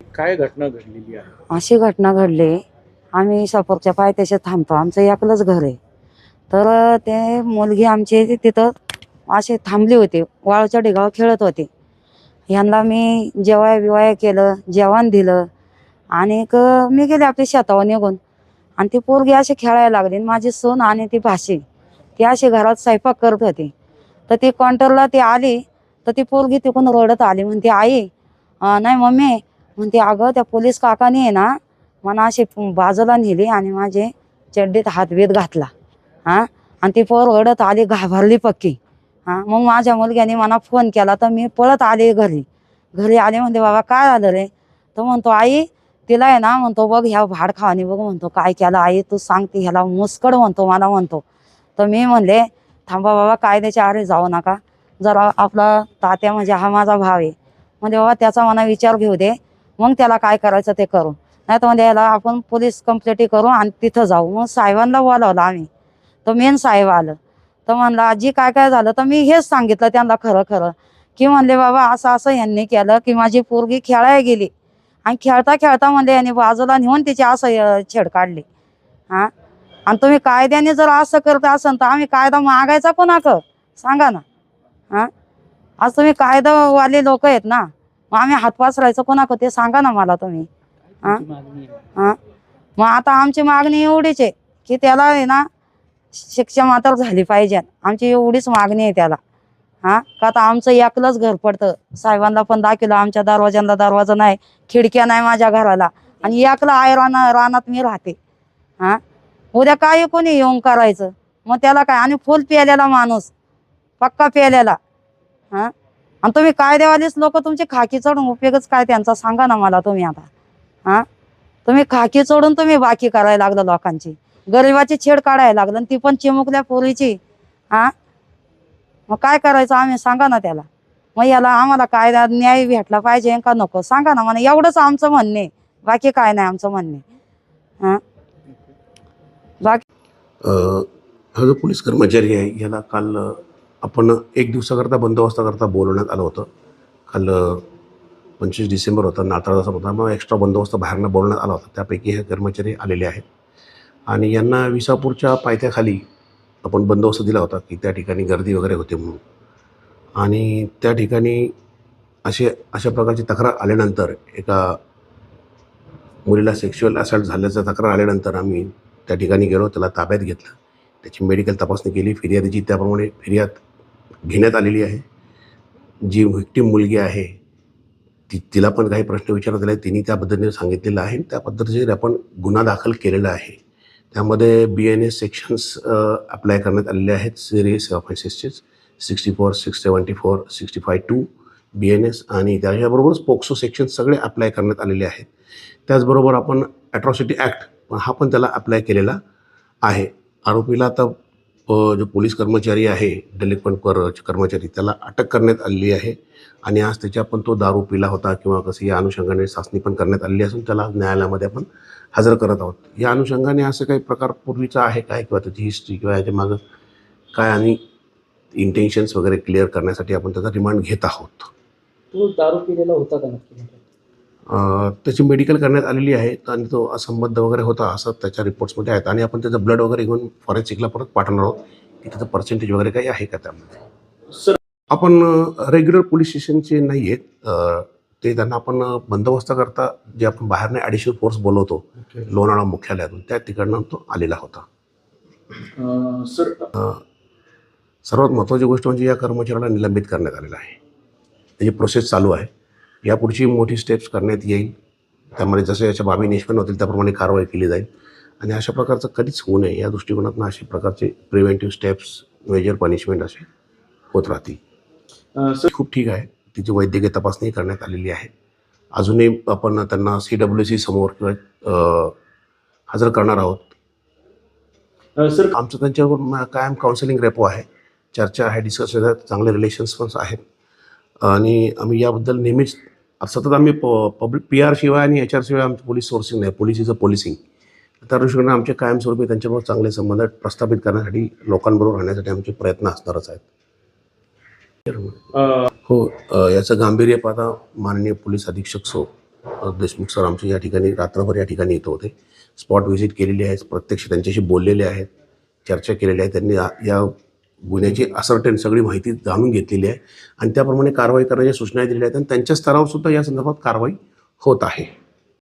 काय घटना घडलेली आहे? अशी घटना घडली. आम्ही सफरच्या पायथ्याशी थांबतो. आमचं एकलंच घर आहे. तर ते मुलगी आमची तिथं असे थांबली होती. वाळूच्या ढिगावर खेळत होते. यांना मी जेवाय बिवाय केलं जेवण दिलं. आणि मी गेले आपल्या शेतावर निघून. आणि ती पोरगी अशी खेळायला लागली. आणि माझी सून आणि ती भाशी ती अशी घरात स्वयंपाक करत होती. तर ती काउंटरला ती आली. तर ती पोरगी तिकडून रडत आली. म्हणते आई नाही मम्मी म्हणते अगं त्या पोलीस काकाने आहे ना मला अशी बाजूला नेली आणि माझे चड्डीत हातभेद घातला. हां? आणि ती पोर ओढत आली घाबरली पक्की. हां? मग माझ्या मुलग्याने मला फोन केला तर मी पळत आले घरी. घरी आले म्हणते बाबा काय झालं रे? तर म्हणतो आई तिला आहे ना म्हणतो बघ ह्या भाड खावाने बघ म्हणतो काय केलं आई तू सांगते ह्याला मुसकड म्हणतो मला म्हणतो. तर मी म्हणले थांबा बाबा कायद्याच्या आरे जाऊ नका. जरा आपला तात्या म्हणजे हा माझा भाव आहे. म्हणजे बाबा त्याचा मला विचार घेऊ दे. मग त्याला काय करायचं ते करू नाही तर म्हणजे याला आपण पोलीस कंप्लेंट करू आणि तिथं जाऊ. मग साहेबांना बोलावलं आम्ही. तर मेन साहेब आलं. तर म्हणलं आजी काय काय झालं? तर मी हेच सांगितलं त्यांना खरं खरं. की म्हणले बाबा असं असं यांनी केलं की माझी पोरगी खेळायला गेली. आणि खेळता खेळता म्हणले यांनी बाजूला नेऊन तिची असं छेड काढली. हां? आणि तुम्ही कायद्याने जर असं करत असाल तर आम्ही कायदा मागायचा कोणाक सांगा ना. हां? आज तुम्ही कायदावाले लोक आहेत ना. मग आम्ही हात पसरायचं कोणाक ते सांगा ना मला तुम्ही. हा? हां? मग आता आमची मागणी एवढीच आहे की त्याला आहे ना शिक्षा मात्र झाली पाहिजे. आमची एवढीच मागणी आहे त्याला. हां? का आता आमचं एकलंच घर पडतं. साहेबांना पण दाखवलं आमच्या दरवाज्यांना दरवाजा नाही खिडक्या नाही माझ्या घराला. आणि एकलं आय राना रानात मी राहते. हां? उद्या काय कोणी येऊन करायचं? मग त्याला काय? आणि फुल प्यालेला माणूस. पक्का प्यालेला हां? आणि तुम्ही कायदेवालीच लोक तुमची खाकी चढून उपयोगच काय त्यांचा सांगा ना मला तुम्ही आता. हा? तुम्ही खाकी चढून तुम्ही बाकी करायला लागलं लोकांची. गरिबाची छेड काढायला लागलं आणि ती पण चिमुकल्या पोरीची. हा? मग काय करायचं आम्ही सांगा ना त्याला. मग याला आम्हाला कायदा न्याय भेटला पाहिजे का नको? सांगा ना मला. एवढंच आमचं म्हणणे. बाकी काय नाही आमचं म्हणणे. हा? बाकी हा जो पोलीस कर्मचारी आहे याला काल आपण एक दिवसाकरता बंदोबस्ताकरता बोलवण्यात आलं होतं. काल पंचवीस डिसेंबर होता नाताळाचा होता. मग एक्स्ट्रा बंदोबस्त बाहेरनं बोलवण्यात आला होता. त्यापैकी हे कर्मचारी आलेले आहेत. आणि यांना विसापूरच्या पायथ्याखाली आपण बंदोबस्त दिला होता की त्या ठिकाणी गर्दी वगैरे होते म्हणून. आणि त्या ठिकाणी असे अशा प्रकारची तक्रार आल्यानंतर एका मुलीला सेक्शुअल असल्ट झाल्याचं तक्रार आल्यानंतर आम्ही त्या ठिकाणी गेलो. त्याला ताब्यात घेतलं. त्याची मेडिकल तपासणी केली. फिर्यादीची त्याप्रमाणे फिर्याद घेण्यात आलेली आहे. जी व्हिक्टीम मुलगी आहे ती तिला पण काही प्रश्न विचारण्यात आले. तिने त्या पद्धतीने सांगितलेलं आहे. त्या पद्धतीने आपण गुन्हा दाखल केलेला आहे. त्यामध्ये B N S sections apply करण्यात आलेले आहेत. Serious ऑफेन्सेसचे sixty four six seventy four sixty five two B N S आणि त्याच्याबरोबरच पोक्सो सेक्शन सगळे अप्लाय करण्यात आलेले आहेत. त्याचबरोबर आपण ॲट्रॉसिटी ॲक्ट पण हा पण त्याला अप्लाय केलेला आहे. आरोपीला आता जो पोलीस कर्मचारी आहे डेलिक्वंट कर कर्मचारी त्याला अटक करण्यात आलेली आहे. आणि आज त्याच्या पण तो दारू पिला होता किंवा कसं या अनुषंगाने चाचणी पण करण्यात आलेली असून त्याला न्यायालयामध्ये आपण हजर करत आहोत. या अनुषंगाने असं काही प्रकार पूर्वीचा आहे काय? किंवा त्याची हिस्ट्री किंवा याच्या मागं काय आणि इंटेन्शन्स वगैरे क्लिअर करण्यासाठी आपण त्याचा रिमांड घेत आहोत? तो दारू पिलेला होता का नक्की? त्याची मेडिकल करण्यात आलेली आहे आणि तो असंबद्ध वगैरे होता असं त्याच्या रिपोर्ट्समध्ये आहेत. आणि आपण त्याचं ब्लड वगैरे घेऊन फॉरेन्सिकला परत पाठवणार आहोत की त्याचं पर्सेंटेज वगैरे काही आहे का त्यामध्ये? सर आपण रेग्युलर पोलीस स्टेशनचे नाही आहेत. ते त्यांना आपण अ, बंदोबस्ताकरता जे आपण बाहेरने ॲडिशनल फोर्स बोलवतो लोणावळा मुख्यालयातून त्या ठिकाणं तो आलेला होता. सर सर्वात महत्त्वाची गोष्ट म्हणजे या कर्मचाऱ्याला निलंबित करण्यात आलेलं आहे. त्याची प्रोसेस चालू आहे. यापुढची मोठी स्टेप्स करण्यात येईल. त्यामध्ये जसं याच्या बाबी निष्पन्न होतील त्याप्रमाणे कारवाई केली जाईल. आणि अशा प्रकारचं कधीच होऊ नये. या दृष्टिकोनातून अशा प्रकारचे प्रिव्हेंटिव्ह स्टेप्स मेजर पनिशमेंट असे होत राहतील. सर खूप ठीक आहे. तिची वैद्यकीय तपासणी करण्यात आलेली आहे. अजूनही आपण त्यांना सी डब्ल्यू सी समोर किंवा हजर करणार आहोत. सर आमचं त्यांच्यावर कायम काउन्सिलिंग रेपो आहे. चर्चा आहे डिस्कशन चांगले रिलेशन्स पण आहेत. आणि आम्ही याबद्दल नेहमीच सतत आम्ही प पब्लिक पी आर शिवाय आणि एच आर शिवाय आमचं पोलीस सोर्सिंग नाही. पोलीस इज अ पोलिसिंग त्या दृष्टीने आमचे कायमस्वरूपी त्यांच्याबरोबर चांगले संबंध प्रस्थापित करण्यासाठी लोकांबरोबर राहण्यासाठी आमचे प्रयत्न असणारच आहेत. हो याचं गांभीर्य पाहता माननीय पोलीस अधीक्षक सो देशमुख सर आमचे या ठिकाणी रात्रभर या ठिकाणी येत होते. स्पॉट व्हिजिट केलेली आहे प्रत्यक्ष त्यांच्याशी बोललेले आहेत चर्चा केलेली आहे. त्यांनी या गुन्ह्याची असरटेन सगळी माहिती जाणून घेतलेली आहे. आणि त्याप्रमाणे कारवाई करण्याच्या सूचना दिलेल्या आहेत आणि त्यांच्या स्तरावर सुद्धा या संदर्भात कारवाई होत आहे.